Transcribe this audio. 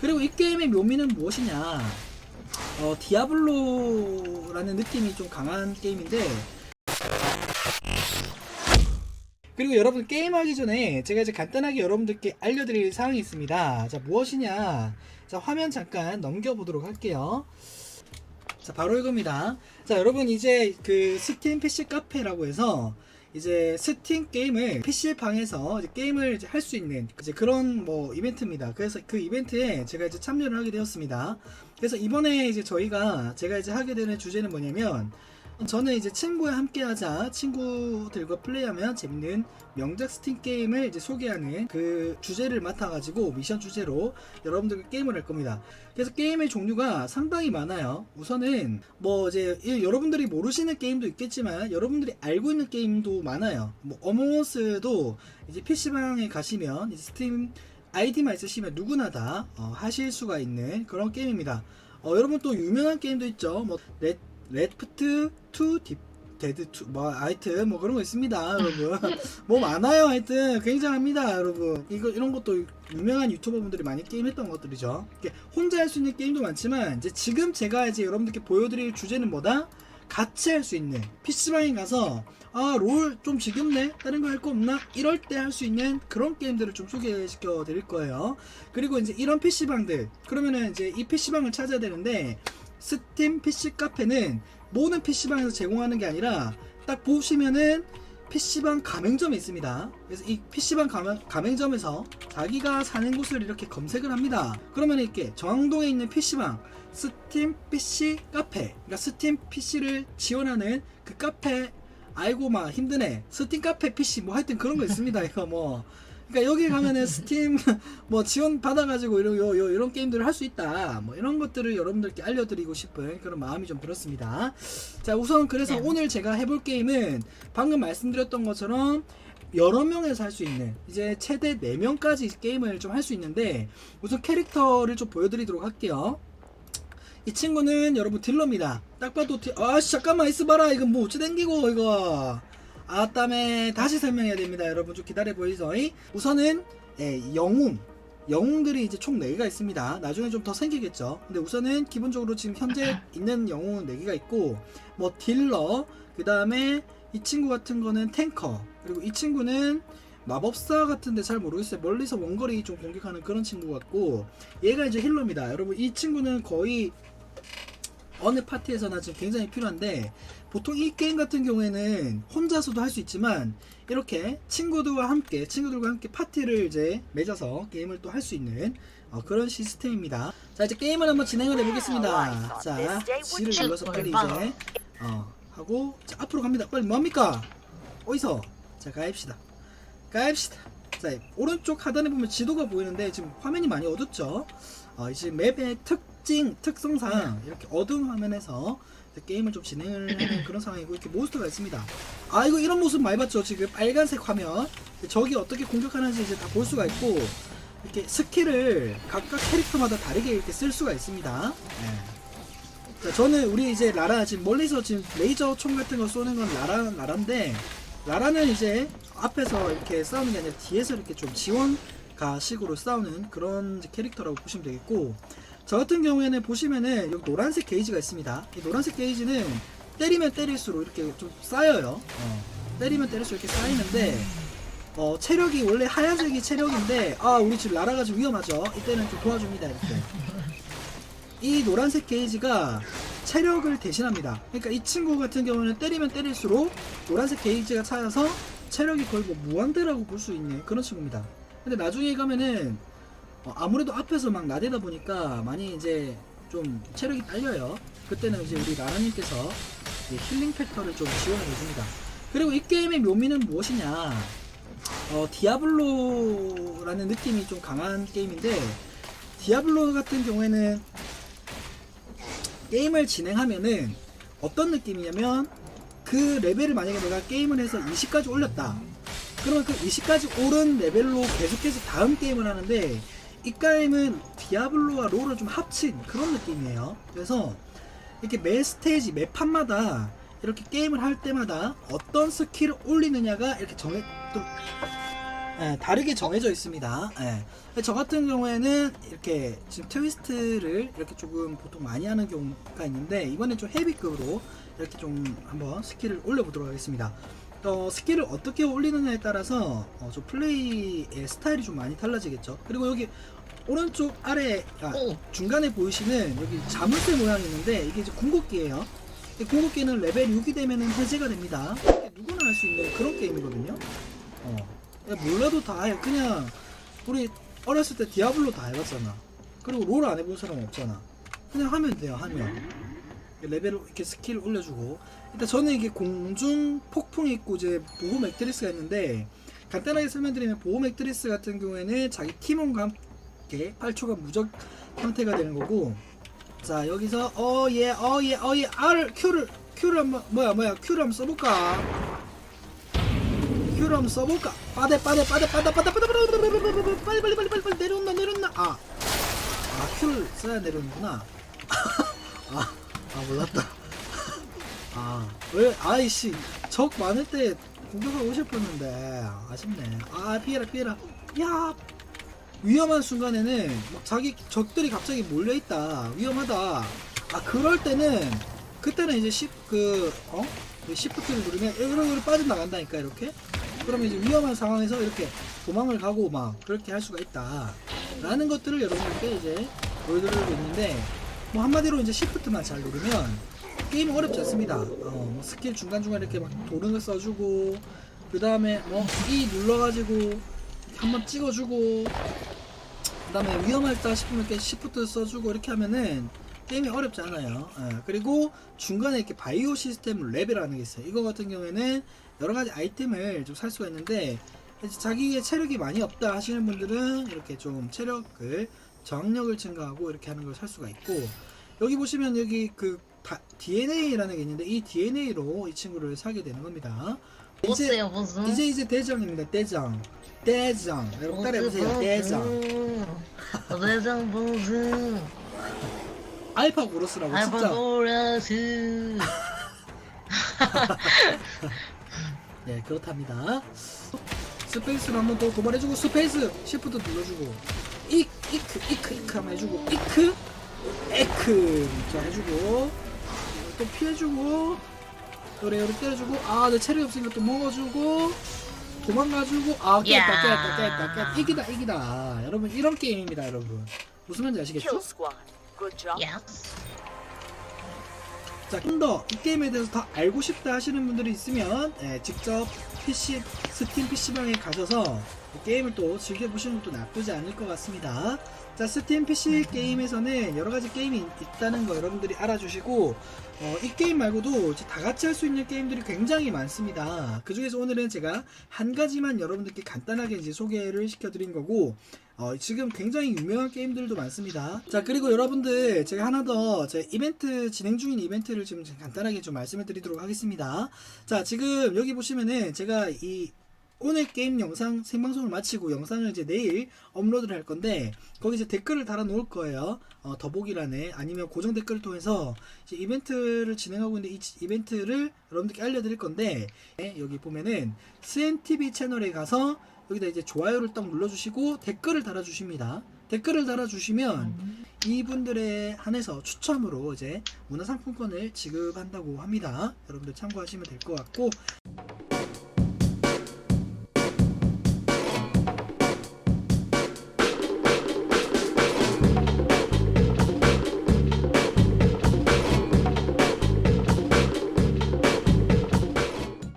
그리고 이 게임의 묘미는 무엇이냐? 어, 디아블로라는 느낌이 좀 강한 게임인데 그리고 여러분 게임하기 전에 제가 이제 간단하게 여러분들께 알려드릴 사항이 있습니다. 자 무엇이냐? 자 화면 잠깐 넘겨보도록 할게요. 자 바로 이겁니다. 자 여러분 이제 그 스팀 PC 카페라고 해서 이제 스팀 게임을 PC 방에서 이제 게임을 할 수 있는 이제 그런 뭐 이벤트입니다. 그래서 그 이벤트에 제가 이제 참여를 하게 되었습니다. 그래서 이번에 이제 저희가 제가 이제 하게 되는 주제는 뭐냐면 저는 이제 친구와 함께하자 친구들과 플레이하면 재밌는 명작 스팀 게임을 이제 소개하는 그 주제를 맡아가지고 미션 주제로 여러분들과 게임을 할 겁니다. 그래서 게임의 종류가 상당히 많아요. 우선은 뭐 이제 이 여러분들이 모르시는 게임도 있겠지만 여러분들이 알고 있는 게임도 많아요. 뭐 어몽어스도 이제 PC방에 가시면 스팀 아이디만 있으시면 누구나 다 어, 하실 수가 있는 그런 게임입니다. 어, 여러분 또 유명한 게임도 있죠. 뭐 레, 레프트 2딥 데드 2뭐 하여튼 뭐 그런 거 있습니다, 여러분. 뭐 많아요, 하여튼 굉장합니다, 여러분. 이거 이런 것도 유명한 유튜버분들이 많이 게임했던 것들이죠. 혼자 할 수 있는 게임도 많지만 이제 지금 제가 이제 여러분들께 보여드릴 주제는 뭐다? 같이 할 수 있는 PC방에 가서 아 롤 좀 지겹네 다른 거 할 거 없나 이럴 때 할 수 있는 그런 게임들을 좀 소개시켜 드릴 거예요 그리고 이제 이런 PC방들 그러면은 이제 이 PC방을 찾아야 되는데 스팀 PC 카페는 모든 PC방에서 제공하는 게 아니라 딱 보시면은 PC방 가맹점이 있습니다. 그래서 이 PC방 가맹, 가맹점에서 자기가 사는 곳을 이렇게 검색을 합니다. 그러면 이렇게 정항동에 있는 PC방 스팀 PC 카페 그러니까 스팀 PC를 지원하는 그 카페 아이고 막 힘드네 스팀 카페 PC 뭐 하여튼 그런 거 있습니다 이거 뭐 그러니까 여기 가면은 스팀 뭐 지원 받아가지고 이런 요, 요, 이런 게임들을 할 수 있다. 뭐 이런 것들을 여러분들께 알려드리고 싶은 그런 마음이 좀 들었습니다. 자 우선 그래서 네. 오늘 제가 해볼 게임은 방금 말씀드렸던 것처럼 여러 명에서 할 수 있는 이제 최대 4명까지 게임을 좀 할 수 있는데 우선 캐릭터를 좀 보여드리도록 할게요. 이 친구는 여러분 딜러입니다. 딱 봐도 딜... 아씨 잠깐만 있어봐라. 이거 뭐 어찌 댕기고 이거 아따매 다시 설명해야 됩니다 여러분. 좀 기다려 보이죠 우선은 예, 영웅. 영웅들이 이제 총 4개가 있습니다. 나중에 좀 더 생기겠죠. 근데 우선은 기본적으로 지금 현재 있는 영웅은 4개가 있고 뭐 딜러 그 다음에 이 친구 같은 거는 탱커 그리고 이 친구는 마법사 같은데 잘 모르겠어요. 멀리서 원거리 좀 공격하는 그런 친구 같고 얘가 이제 힐러입니다. 여러분 이 친구는 거의 어느 파티에서나 지금 굉장히 필요한데 보통 이 게임 같은 경우에는 혼자서도 할 수 있지만 이렇게 친구들과 함께 친구들과 함께 파티를 이제 맺어서 게임을 또 할 수 있는 어, 그런 시스템입니다. 자 이제 게임을 한번 진행을 해보겠습니다. 자 G를 눌러서 빨리 이제 어, 하고 자 앞으로 갑니다. 빨리 뭐합니까? 어디서? 자 가입시다. 가입시다. 자 오른쪽 하단에 보면 지도가 보이는데 지금 화면이 많이 어둡죠? 어, 이제 맵의 특징 특성상 이렇게 어두운 화면에서 게임을 좀 진행을 하는 그런 상황이고 이렇게 몬스터가 있습니다. 아 이거 이런 모습 많이 봤죠? 지금 빨간색 화면 적이 어떻게 공격하는지 이제 다 볼 수가 있고 이렇게 스킬을 각각 캐릭터마다 다르게 이렇게 쓸 수가 있습니다. 네. 자, 저는 우리 이제 라라 지금 멀리서 지금 레이저 총 같은 거 쏘는 건 라라 라라인데 라라는 이제 앞에서 이렇게 싸우는 게 아니라 뒤에서 이렇게 좀 지원 가식으로 싸우는 그런 캐릭터라고 보시면 되겠고 저 같은 경우에는 보시면은 여기 노란색 게이지가 있습니다. 이 노란색 게이지는 때리면 때릴수록 이렇게 좀 쌓여요. 어, 때리면 때릴수록 이렇게 쌓이는데 어, 체력이 원래 하얀색이 체력인데 아 우리 지금 라라가 좀 위험하죠. 이때는 좀 도와줍니다 이렇게. 이 노란색 게이지가 체력을 대신합니다. 그러니까 이 친구 같은 경우는 때리면 때릴수록 노란색 게이지가 차여서 체력이 거의 뭐 무한대라고 볼 수 있는 그런 친구입니다. 근데 나중에 가면은 어, 아무래도 앞에서 막 나대다 보니까 많이 이제 좀 체력이 딸려요. 그때는 이제 우리 라라님께서 이 힐링 팩터를 좀 지원해 줍니다. 그리고 이 게임의 묘미는 무엇이냐? 어, 디아블로라는 느낌이 좀 강한 게임인데 디아블로 같은 경우에는 게임을 진행하면은 어떤 느낌이냐면 그 레벨을 만약에 내가 게임을 해서 20까지 올렸다. 그러면 그 20까지 오른 레벨로 계속해서 다음 게임을 하는데 이 게임은 디아블로와 롤을 좀 합친 그런 느낌이에요. 그래서 이렇게 매 스테이지, 매 판마다 이렇게 게임을 할 때마다 어떤 스킬을 올리느냐가 이렇게 정해 또 예, 다르게 정해져 있습니다. 예. 저 같은 경우에는 이렇게 지금 트위스트를 이렇게 조금 보통 많이 하는 경우가 있는데 이번엔 좀 헤비급으로 이렇게 좀 한번 스킬을 올려보도록 하겠습니다. 어, 스킬을 어떻게 올리느냐에 따라서 어, 좀 플레이의 스타일이 좀 많이 달라지겠죠. 그리고 여기 오른쪽 아래 아, 오. 중간에 보이시는 여기 자물쇠 모양이 있는데 이게 이제 궁극기예요. 이 궁극기는 레벨 6이 되면 해제가 됩니다. 누구나 할 수 있는 그런 게임이거든요. 어. 야, 몰라도 다 해. 그냥 우리 어렸을 때 디아블로 다 해봤잖아. 그리고 롤 안 해본 사람 없잖아. 그냥 하면 돼요. 하면 레벨을 이렇게 스킬 올려주고 일단 저는 이게 공중 폭풍이 있고 이제 보호 맥트리스가 있는데 간단하게 설명드리면 보호 맥트리스 같은 경우에는 자기 팀원과 함께 8초간 무적 상태가 되는 거고 자 여기서 어예 어예 어예 R Q를 Q를 한번 뭐야 뭐야 Q를 한번 써볼까 Q를 한번 써볼까 빠데 빠데 빠데 빠데 빠데 빠데 빨리 빨리 빨리 빨리 빨리 내려온다 내려온다 아, 아 Q를 써야 내려오는구나 아, 아 몰랐다. 아왜 아이씨 적 많을 때 공격하고 싶었는데 아쉽네. 아 피해라 피해라. 야! 위험한 순간에는 막 자기 적들이 갑자기 몰려 있다. 위험하다. 아 그럴 때는 그때는 이제 십그 어? 시프트를 누르면 이렇게 빠져나간다니까 이렇게? 그러면 이제 위험한 상황에서 이렇게 도망을 가고 막 그렇게 할 수가 있다. 라는 것들을 여러분들께 이제 보여드리고 있는데 뭐 한마디로 이제 시프트만 잘 누르면 게임은 어렵지 않습니다. 어, 뭐 스킬 중간중간 이렇게 막 도는 거 써주고 그 다음에 뭐 E 눌러가지고 한번 찍어주고 그 다음에 위험하다 싶으면 이렇게 시프트 써주고 이렇게 하면은 게임이 어렵지 않아요. 예, 그리고 중간에 이렇게 바이오 시스템 레벨이라는 게 있어요. 이거 같은 경우에는 여러 가지 아이템을 좀 살 수가 있는데 이제 자기의 체력이 많이 없다 하시는 분들은 이렇게 좀 체력을 저항력을 증가하고 이렇게 하는 걸 살 수가 있고 여기 보시면 여기 그 다- DNA라는 게 있는데 이 DNA로 이 친구를 사게 되는 겁니다. 이제. 이제 이제 대장입니다. 대장. 대장. 여러분 따라해 보세요 대장. 대장 보스. 알파 고로스라고 진짜. 알파고라스. 네 그렇답니다. 스페이스로 한번 더 도발해주고 스페이스. 시프트 눌러주고 이, 이크 이크 이크 한번 해주고 이크 에크 자 해주고 또 피해주고 요래 요래 때려주고 아 내 체력이 없으니까 또 먹어주고 도망가주고 아 깼다 야. 깼다 깼다 깼다. 이기다 이기다. 여러분 이런 게임입니다 여러분. 무슨 말인지 아시겠죠? 자, 좀 더 이 게임에 대해서 더 알고 싶다 하시는 분들이 있으면 예, 직접 PC 스팀 PC방에 가셔서 이 게임을 또 즐겨보시는 것도 나쁘지 않을 것 같습니다. 자, 스팀 PC 게임에서는 여러 가지 게임이 있다는 거 여러분들이 알아주시고 어, 이 게임 말고도 다 같이 할 수 있는 게임들이 굉장히 많습니다. 그 중에서 오늘은 제가 한 가지만 여러분들께 간단하게 이제 소개를 시켜드린 거고 어, 지금 굉장히 유명한 게임들도 많습니다. 자, 그리고 여러분들 제가 하나 더 제 이벤트 진행 중인 이벤트를 좀 간단하게 좀 말씀을 드리도록 하겠습니다. 자, 지금 여기 보시면은 제가 이 오늘 게임 영상 생방송을 마치고 영상을 이제 내일 업로드를 할 건데 거기 이제 댓글을 달아 놓을 거예요. 어, 더보기란에 아니면 고정 댓글을 통해서 이벤트를 진행하고 있는데 이 지- 이벤트를 여러분들께 알려드릴 건데 네, 여기 보면은 스엔TV 채널에 가서 여기다 이제 좋아요를 딱 눌러주시고 댓글을 달아주십니다. 댓글을 달아주시면 이분들에 한해서 추첨으로 이제 문화상품권을 지급한다고 합니다. 여러분들 참고하시면 될 것 같고